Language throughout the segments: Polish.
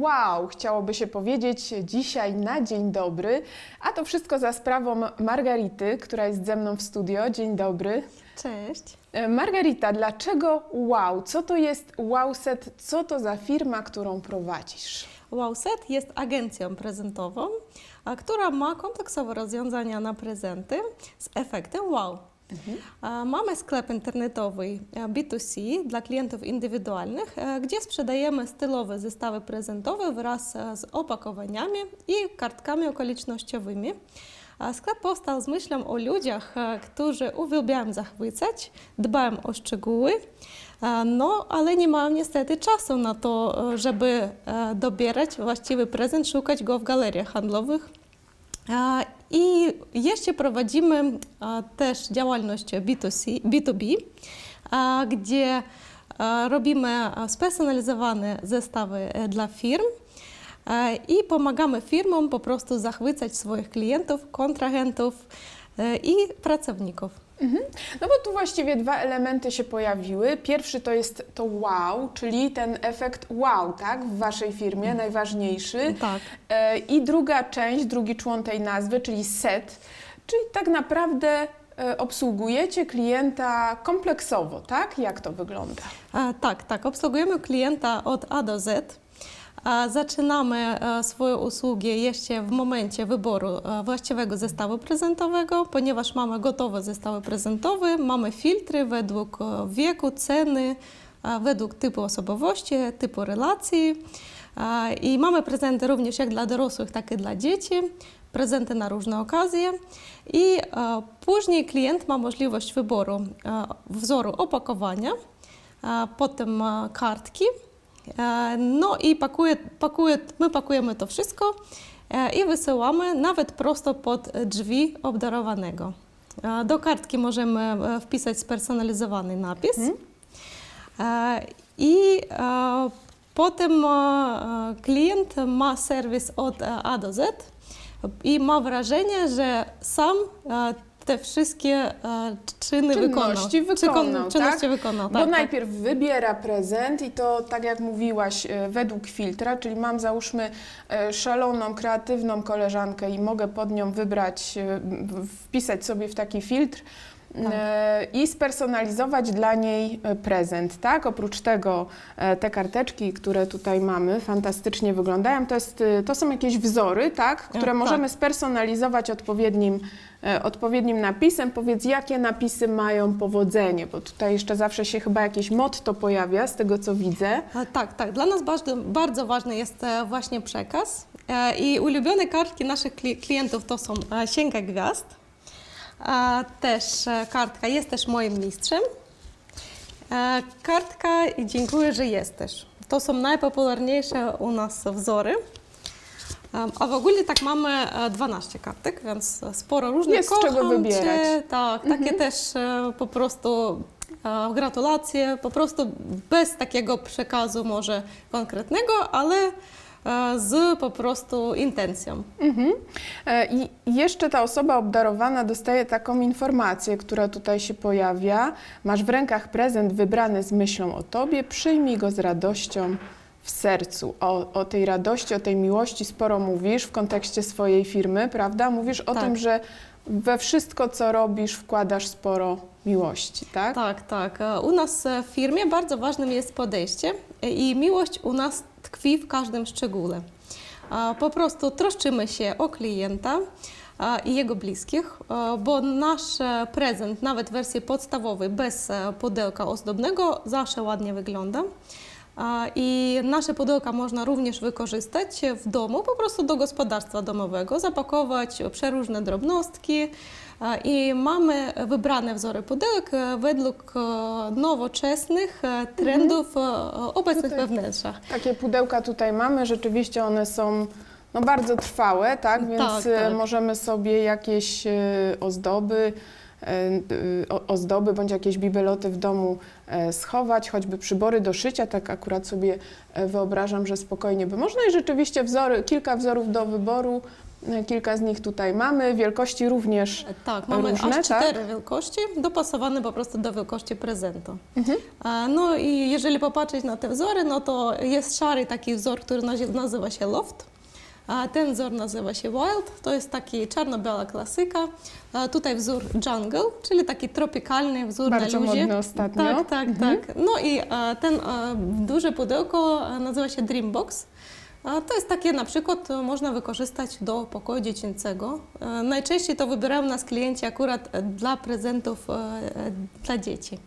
wow, chciałoby się powiedzieć dzisiaj na dzień dobry. A to wszystko za sprawą Margarity, która jest ze mną w studio. Dzień dobry. Cześć. E, Margarita, dlaczego wow? Co to jest Wowset? Co to za firma, którą prowadzisz? Wowset jest agencją prezentową, która ma kompleksowe rozwiązania na prezenty z efektem wow. A, Mamy sklep internetowy e, B2C dla klientów indywidualnych, e, gdzie sprzedajemy stylowe zestawy prezentowe wraz e, z opakowaniami i kartkami okolicznościowymi. Sklep powstał z myślą o ludziach, którzy uwielbiają zachwycać, dbają o szczegóły, no ale nie mają niestety czasu na to, żeby dobierać właściwy prezent, szukać go w galeriach handlowych. I jeszcze prowadzimy też działalność B2C, B2B, e, gdzie robimy spersonalizowane zestawy e, dla firm i pomagamy firmom po prostu zachwycać swoich klientów, kontrahentów e, i pracowników. No bo tu właściwie dwa elementy się pojawiły. Pierwszy to jest to wow, czyli ten efekt wow, tak, w waszej firmie, najważniejszy. Tak. E, I druga część, drugi człon tej nazwy, czyli set, czyli tak naprawdę e, obsługujecie klienta kompleksowo, tak? Jak to wygląda? E, Tak, tak. Obsługujemy klienta od A do Z. Zaczynamy e, swoje usługi jeszcze w momencie wyboru e, właściwego zestawu prezentowego, ponieważ mamy gotowe zestawy prezentowe, mamy filtry według e, wieku, ceny, według typu osobowości, typu relacji. I mamy prezenty również jak dla dorosłych, tak i dla dzieci, prezenty na różne okazje. I później klient ma możliwość wyboru wzoru opakowania, potem kartki. E, No i pakuje, pakuje, my pakujemy to wszystko e, i wysyłamy nawet prosto pod drzwi obdarowanego. E, Do kartki możemy wpisać spersonalizowany napis. E, I potem klient ma serwis od A do Z i ma wrażenie, że sam te wszystkie e, czyny Czynności wykonał. wykonał, Czykon- czynności tak? wykonał, Bo tak, tak. najpierw wybiera prezent i to, tak jak mówiłaś, e, według filtra, czyli mam załóżmy e, szaloną, kreatywną koleżankę i mogę pod nią wybrać, wpisać sobie w taki filtr Tak. I spersonalizować dla niej e, prezent, tak? Oprócz tego e, te karteczki, które tutaj mamy, fantastycznie wyglądają. To, jest, e, to są jakieś wzory, tak? Które tak. możemy spersonalizować odpowiednim, e, odpowiednim napisem. Powiedz, jakie napisy mają powodzenie, bo tutaj jeszcze zawsze się chyba jakieś motto pojawia, z tego co widzę. E, Tak, tak. Dla nas bardzo, bardzo ważny jest e, właśnie przekaz. E, I ulubione kartki naszych kli- klientów to są e, Księga Gwiazd. E, Też e, kartka Jest też moim mistrzem. E, Kartka i Dziękuję, że jesteś. To są najpopularniejsze u nas wzory. E, A w ogóle tak mamy e, 12 kartek, więc sporo różnych. Jest z czego Kocham wybierać. Cię, tak, takie też e, po prostu e, gratulacje, po prostu bez takiego przekazu może konkretnego, ale e, z po prostu intencją. Mhm. E, I jeszcze ta osoba obdarowana dostaje taką informację, która tutaj się pojawia. Masz w rękach prezent wybrany z myślą o tobie, przyjmij go z radością w sercu. O, o tej radości, o tej miłości sporo mówisz w kontekście swojej firmy, prawda? Mówisz o Tak. tym, że we wszystko, co robisz, wkładasz sporo miłości, tak? Tak, tak. E, U nas e, w firmie bardzo ważnym jest podejście e, i miłość u nas tkwi w każdym szczególe. Po prostu troszczymy się o klienta i jego bliskich, bo nasz prezent, nawet w wersji podstawowej, bez e, pudełka ozdobnego, zawsze ładnie wygląda. I nasze pudełka można również wykorzystać w domu, po prostu do gospodarstwa domowego, zapakować przeróżne drobnostki. E, I mamy wybrane wzory pudełek e, według e, nowoczesnych e, trendów e, obecnych Tutaj- we wnętrzach. Takie pudełka tutaj mamy, rzeczywiście one są no, bardzo trwałe, tak? Więc Tak, e, tak. możemy sobie jakieś e, ozdoby, e, e, ozdoby bądź jakieś bibeloty w domu e, schować, choćby przybory do szycia, tak akurat sobie e, wyobrażam, że spokojnie by można i rzeczywiście wzory, kilka wzorów do wyboru E, Kilka z nich tutaj mamy, wielkości również. Tak, mamy Różne, aż tak? cztery wielkości, dopasowane po prostu do wielkości prezentu. A, No i jeżeli popatrzeć na te wzory, no to jest szary taki wzór, który nazy- nazywa się Loft. Ten wzór nazywa się Wild, to jest taki czarno-biała klasyka. Tutaj wzór Jungle, czyli taki tropikalny wzór Bardzo na luzie. modny ostatnio. Tak, tak, Mhm. tak. No i a, ten a, duże pudełko a, nazywa się Dreambox. To jest takie na przykład e, można wykorzystać do pokoju dziecięcego. E, Najczęściej to wybierają nas klienci akurat e, dla prezentów e, e, dla dzieci.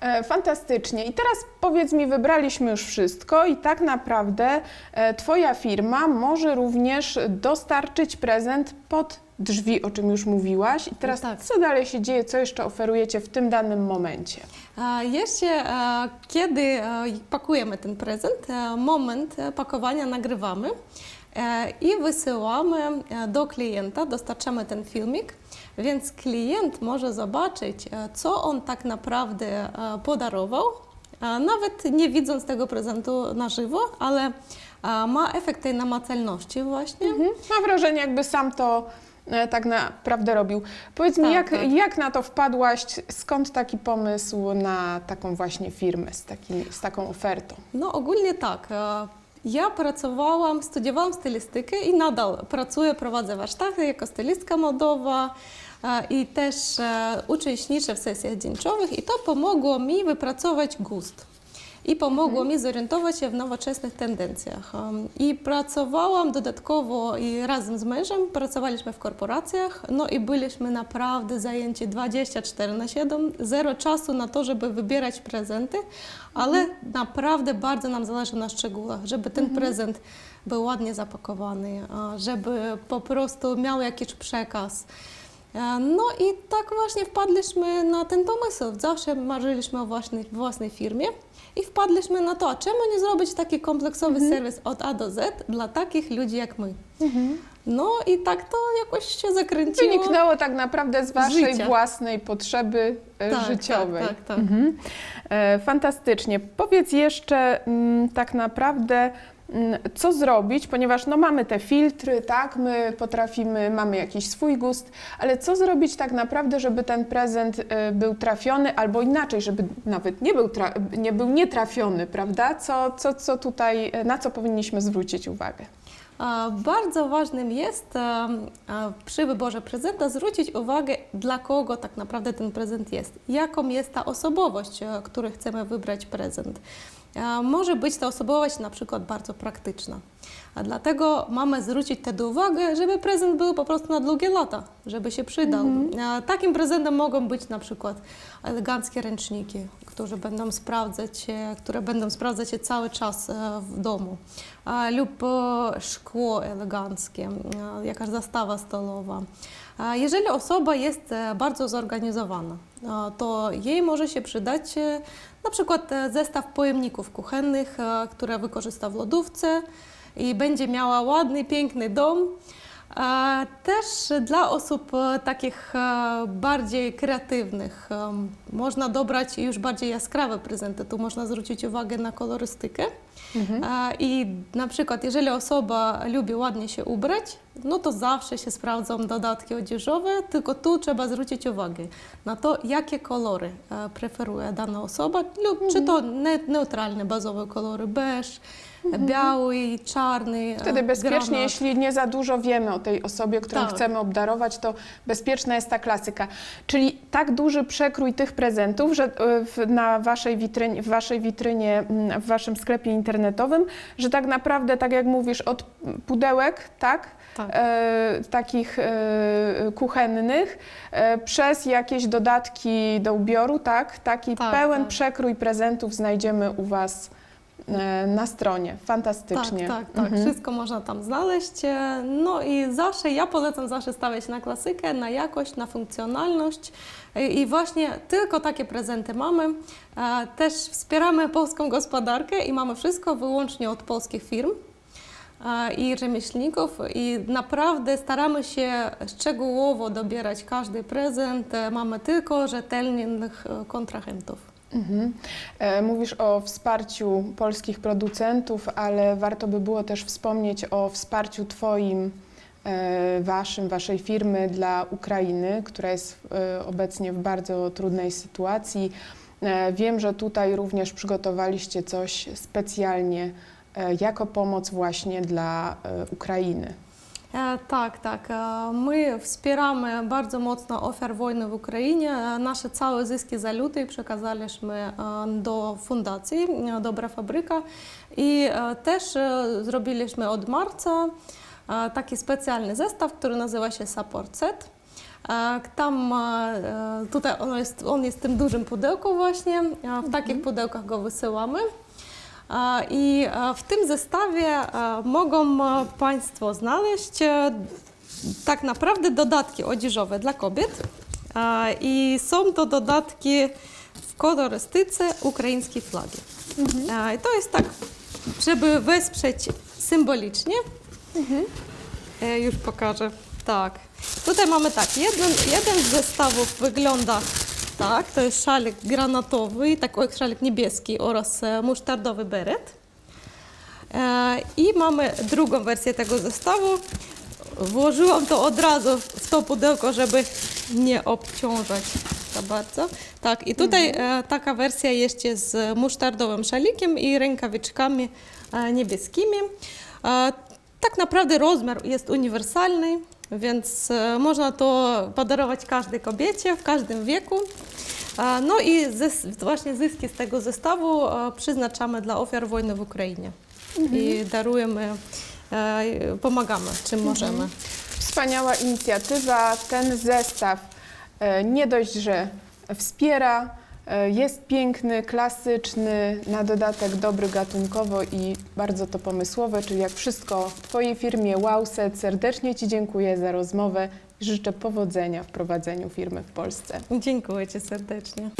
E, Fantastycznie. I teraz powiedz mi, wybraliśmy już wszystko i tak naprawdę e, Twoja firma może również dostarczyć prezent pod drzwi, o czym już mówiłaś. I teraz Tak. co dalej się dzieje, co jeszcze oferujecie w tym danym momencie? A Jeszcze e, kiedy e, pakujemy ten prezent, e, moment e, pakowania nagrywamy e, i wysyłamy e, do klienta, dostarczamy ten filmik, więc klient może zobaczyć, e, co on tak naprawdę e, podarował, e, nawet nie widząc tego prezentu na żywo, ale ma efekt tej namacalności właśnie. Mhm. Mam wrażenie, jakby sam to tak naprawdę robił. Powiedz mi, Tak, jak, tak. jak na to wpadłaś? Skąd taki pomysł na taką właśnie firmę z, z taką ofertą? No ogólnie tak. E, Ja pracowałam, studiowałam stylistykę i nadal pracuję, prowadzę warsztaty jako stylistka modowa e, i też e, uczestniczę w sesjach dzięciowych i to pomogło mi wypracować gust. I pomogło mi zorientować się w nowoczesnych tendencjach. Um, I pracowałam dodatkowo i razem z mężem pracowaliśmy w korporacjach, no i byliśmy naprawdę zajęci 24 na 7, zero czasu na to, żeby wybierać prezenty, ale naprawdę bardzo nam zależy na szczegółach, żeby ten prezent był ładnie zapakowany, żeby po prostu miał jakiś przekaz. E, No i tak właśnie wpadliśmy na ten pomysł. Zawsze marzyliśmy o własnej, własnej firmie i wpadliśmy na to, a czemu nie zrobić taki kompleksowy serwis od A do Z dla takich ludzi jak my. No i tak to jakoś się zakręciło. Wyniknęło tak naprawdę z Waszej życia. własnej potrzeby e, Tak, życiowej. Tak, tak, tak. Mhm. E, fantastycznie. Powiedz jeszcze mm, tak naprawdę, co zrobić, ponieważ no, mamy te filtry, tak, my potrafimy, mamy jakiś swój gust, ale co zrobić tak naprawdę, żeby ten prezent e, był trafiony, albo inaczej, żeby nawet nie był, nie był nietrafiony, prawda? Co, co, co tutaj, e, na co powinniśmy zwrócić uwagę? Bardzo ważnym jest przy wyborze prezenta zwrócić uwagę, dla kogo tak naprawdę ten prezent jest, jaką jest ta osobowość, e, której chcemy wybrać prezent. Może być ta osobowość na przykład bardzo praktyczna, a dlatego mamy zwrócić wtedy uwagę, żeby prezent był po prostu na długie lata, żeby się przydał. E, Takim prezentem mogą być na przykład eleganckie ręczniki, które będą sprawdzać się, które będą sprawdzać się cały czas e, w domu, lub e, szkło eleganckie, e, jakaś zastawa stolowa. Jeżeli osoba jest bardzo zorganizowana, to jej może się przydać na przykład zestaw pojemników kuchennych, które wykorzysta w lodówce i będzie miała ładny, piękny dom. E, Też dla osób e, takich e, bardziej kreatywnych można dobrać już bardziej jaskrawe prezenty. Tu można zwrócić uwagę na kolorystykę. E, I na przykład, jeżeli osoba lubi ładnie się ubrać, no to zawsze się sprawdzą dodatki odzieżowe, tylko tu trzeba zwrócić uwagę na to, jakie kolory e, preferuje dana osoba, lub czy to ne neutralne, bazowe kolory, beż, biały, czarny, e, Wtedy bezpiecznie, granat. jeśli nie za dużo wiemy o tej osobie, którą Tak. chcemy obdarować, to bezpieczna jest ta klasyka. Czyli tak duży przekrój tych prezentów, że e, na waszej witrynie, w waszej witrynie, mm, w waszym sklepie internetowym, że tak naprawdę, tak jak mówisz, od pudełek, tak? Tak. E, takich e, kuchennych, e, przez jakieś dodatki do ubioru, tak? Taki Tak, pełen tak. przekrój prezentów znajdziemy u was e, na stronie. Fantastycznie. Tak, tak, tak. Mhm. Wszystko można tam znaleźć. E, No i zawsze, ja polecam zawsze stawiać na klasykę, na jakość, na funkcjonalność. E, I właśnie tylko takie prezenty mamy. E, Też wspieramy polską gospodarkę i mamy wszystko wyłącznie od polskich firm i rzemieślników i naprawdę staramy się szczegółowo dobierać każdy prezent. E, Mamy tylko rzetelnych e, kontrahentów. Mhm. E, Mówisz o wsparciu polskich producentów, ale warto by było też wspomnieć o wsparciu Twoim waszym, waszej firmy dla Ukrainy, która jest obecnie w bardzo trudnej sytuacji. Wiem, że tutaj również przygotowaliście coś specjalnie jako pomoc właśnie dla e, Ukrainy. E, Tak, tak. E, My wspieramy bardzo mocno ofiar wojny w Ukrainie. E, Nasze całe zyski za luty przekazaliśmy e, do fundacji e, Dobra Fabryka i e, też e, zrobiliśmy od marca e, taki specjalny zestaw, który nazywa się Support Set. E, Tam e, tutaj on jest, on jest w tym dużym pudełku właśnie. E, W takich pudełkach go wysyłamy. I w tym zestawie mogą Państwo znaleźć e, tak naprawdę dodatki odzieżowe dla kobiet. I są to dodatki w kolorystyce ukraińskiej flagi. E, I to jest tak, żeby wesprzeć symbolicznie. E, Już pokażę. Tak. Tutaj mamy tak, jeden, jeden z zestawów wygląda tak, to jest szalik granatowy, tak, oj, szalik niebieski oraz e, musztardowy beret. E, I mamy drugą wersję tego zestawu. Włożyłam to od razu w to pudełko, żeby nie obciążać za bardzo. Tak, i tutaj e, taka wersja jeszcze z musztardowym szalikiem i rękawiczkami niebieskimi. Tak naprawdę rozmiar jest uniwersalny, więc e, można to podarować każdej kobiecie w każdym wieku. No i właśnie zyski z tego zestawu e, przeznaczamy dla ofiar wojny w Ukrainie. I darujemy, e, pomagamy czym możemy. Wspaniała inicjatywa. Ten zestaw nie dość, że wspiera, jest piękny, klasyczny, na dodatek dobry gatunkowo i bardzo to pomysłowe, czyli jak wszystko w Twojej firmie Wowset. Serdecznie Ci dziękuję za rozmowę życzę powodzenia w prowadzeniu firmy w Polsce. Dziękuję Ci serdecznie.